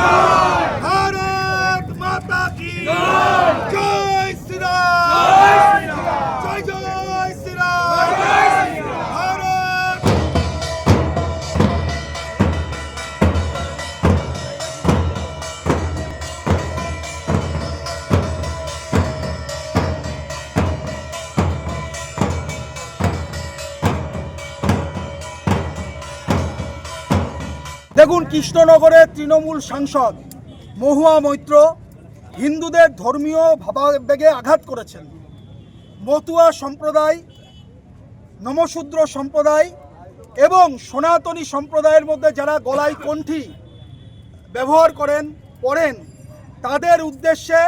না দেখুন, কৃষ্ণনগরের তৃণমূল সাংসদ মহুয়া মৈত্র হিন্দুদের ধর্মীয় ভাবাবেগে আঘাত করেছেন। মতুয়া সম্প্রদায়, নমশূদ্র সম্প্রদায় এবং সনাতনী সম্প্রদায়ের মধ্যে যারা গলায় কণ্ঠী ব্যবহার করেন, পড়েন, তাদের উদ্দেশ্যে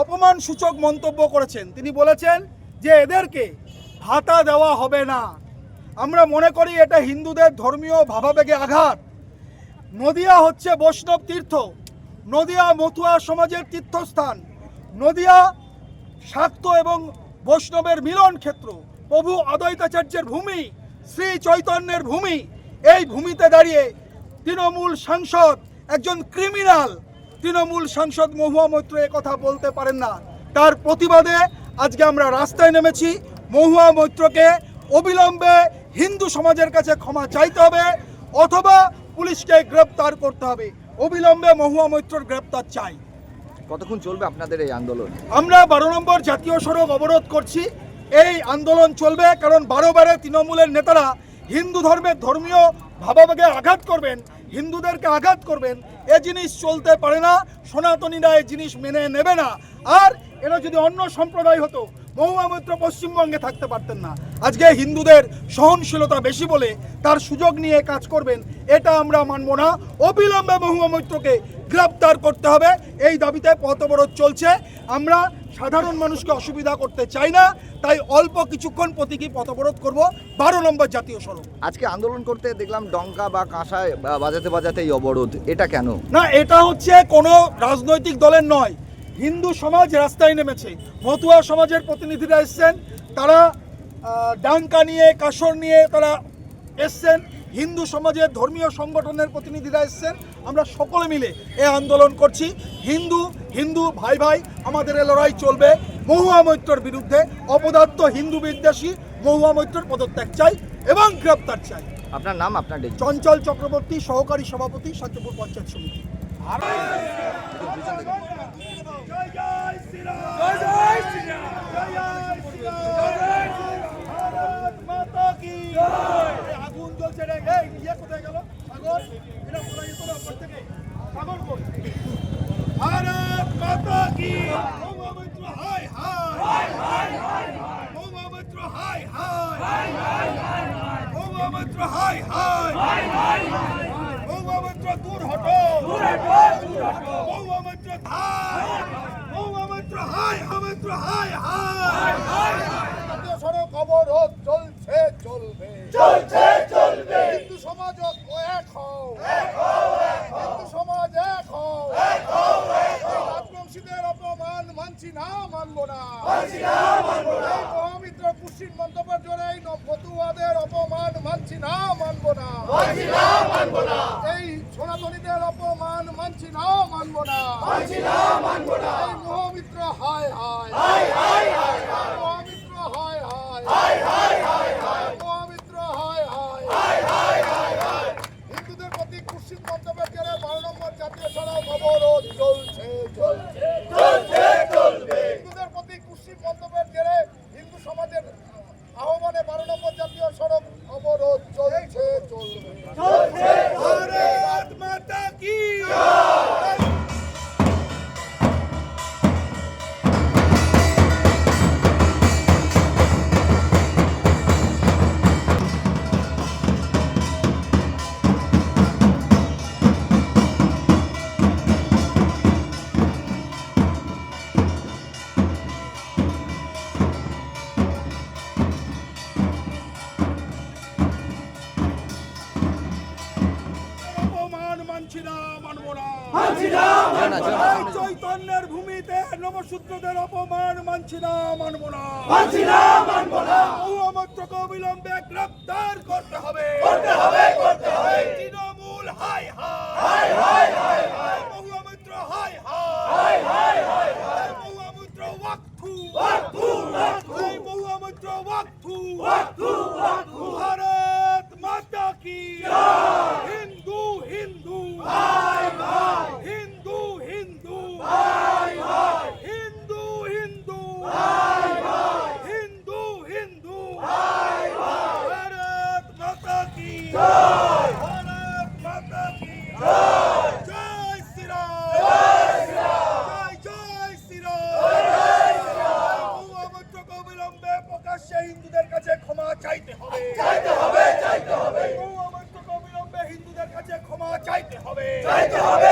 অপমানসূচক মন্তব্য করেছেন। তিনি বলেছেন যে এদেরকে ভাতা দেওয়া হবে না। আমরা মনে করি এটা হিন্দুদের ধর্মীয় ভাবাবেগে আঘাত। নদিয়া হচ্ছে বৈষ্ণব তীর্থ, নদিয়া মথুয়া সমাজের তীর্থস্থান, নদিয়া শাক্ত এবং বৈষ্ণবের মিলন ক্ষেত্র, প্রভু অদ্বৈতাচার্যের ভূমি, শ্রী চৈতন্যের ভূমি, এই ভূমিতে দাঁড়িয়ে তৃণমূল সাংসদ একজন ক্রিমিনাল। তৃণমূল সাংসদ মহুয়া মৈত্র কথা বলতে পারেন না। তার প্রতিবাদে আজকে আমরা রাস্তায় নেমেছি। মহুয়া মৈত্রকে অবিলম্বে হিন্দু সমাজের কাছে ক্ষমা চাইতে হবে, অথবা পুলিশকে গ্রেপ্তার করতে হবে। অবিলম্বে মহুয়া মৈত্রর গ্রেপ্তার চাই। কতক্ষণ চলবে আপনাদের এই আন্দোলন? আমরা বারো নম্বর জাতীয় সড়ক অবরোধ করছি। এই আন্দোলন চলবে কারণ বারো বারে তৃণমূলের নেতারা হিন্দু ধর্মের ধর্মীয় ভাবাবেগে আঘাত করবেন হিন্দুদেরকে আঘাত করবেন। এ জিনিস চলতে পারে না সনাতনীরা এই জিনিস মেনে নেবে না। আর এরা যদি অন্য সম্প্রদায় হতো মহুয়া মৈত্র পশ্চিমবঙ্গে থাকতে পারতেন না। আজকে হিন্দুদের সহনশীলতা বেশি বলে তার সুযোগ নিয়ে কাজ করবেন এটা আমরা মানব না। অবিলম্বে মহুয়া মৈত্রকে গ্রেপ্তার করতে হবে। এই দাবিতে পথ অবরোধ চলছে। আমরা সাধারণ মানুষকে অসুবিধা করতে চাই না তাই অল্প কিছুক্ষণ প্রতীকী পথ অবরোধ করব। বারো নম্বর জাতীয় সড়ক। আজকে আন্দোলন করতে দেখলাম ডঙ্কা বা কাঁসায় বাজাতে বাজাতে এই অবরোধ। এটা কেন? না এটা হচ্ছে কোনো রাজনৈতিক দলের নয়। হিন্দু সমাজ রাস্তায় নেমেছে। মতুয়া সমাজের প্রতিনিধিরা এসছেন। তারা ডাঙ্কা নিয়ে কাসর নিয়ে তারা এসছেন। হিন্দু সমাজের ধর্মীয় সংগঠনের প্রতিনিধিরা এসছেন। আমরা সকলে মিলে এই আন্দোলন করছি। হিন্দু হিন্দু ভাই ভাই আমাদের এ লড়াই চলবে। মহুয়া মৈত্রর বিরুদ্ধে অপদার্থ হিন্দু বিদ্বেষী মহুয়া মৈত্রর পদত্যাগ চাই এবং গ্রেপ্তার চাই। আপনার নাম আপনার চঞ্চল চক্রবর্তী সহকারী সভাপতি শান্তিপুর পঞ্চায়েত সমিতি। আগুন জ্বলছে রে এই ইয়ে কোথায় গেল সাগর এটা কোথায় না ওপর থেকে সাগর কই ভারত মাতা কি মহামন্ত্র হাই হাই মহামন্ত্র হাই হাই মহামন্ত্র হাই হাই মহামন্ত্র দূর হটো। মহামন্ত্র ধাই মহামন্ত্র হাই মহামন্ত্র হাই হাই জাতীয় সড়ক অবরোধ চলছে চলবে। চলছে চলবে। হিন্দু সমাজ এক হও। হিন্দু সমাজ এক হও। রাজবংশীদের অপমান মানছি না মানবো না। মানছি না মানবো না। মহামিত্র কুশ্চিন মন্তব্যের জোরে এই ফতুয়াদের অপমান মানছি না চৈতন্যের ভূমিতে নবসূত্রদের অপমান মানছি না মানব না। মানছি না মানব না। অবিলম্বে গ্রেপ্তার করতে হবে। করতে হবে করতে হবে। তৃণমূল হাই হাই। চাইতে হবে চাইতে হবে। হিন্দুদের কাছে ক্ষমা চাইতে হবে। চাইতে হবে।